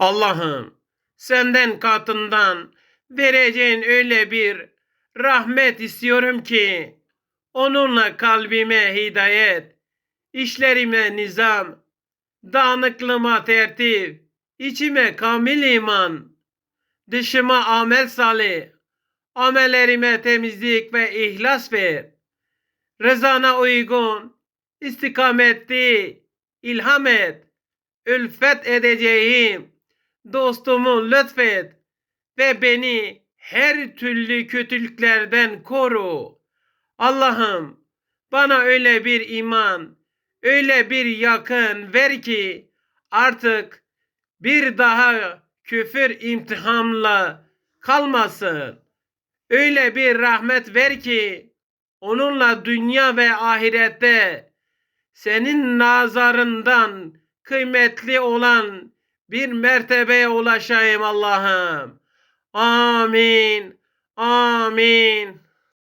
Allah'ım senden katından vereceğin öyle bir rahmet istiyorum ki onunla kalbime hidayet, işlerime nizam, dağınıklığıma tertip, içime kamil iman, dışıma amel salih, amellerime temizlik ve ihlas ver. Rızana uygun, istikameti ilham et. Ülfet edeceğim dostumu lütfet ve beni her türlü kötülüklerden koru. Allah'ım bana öyle bir iman, öyle bir yakın ver ki artık bir daha küfür imtihanla kalmasın. Öyle bir rahmet ver ki onunla dünya ve ahirette senin nazarından kıymetli olan bir mertebeye ulaşayım Allah'ım. Amin. Amin.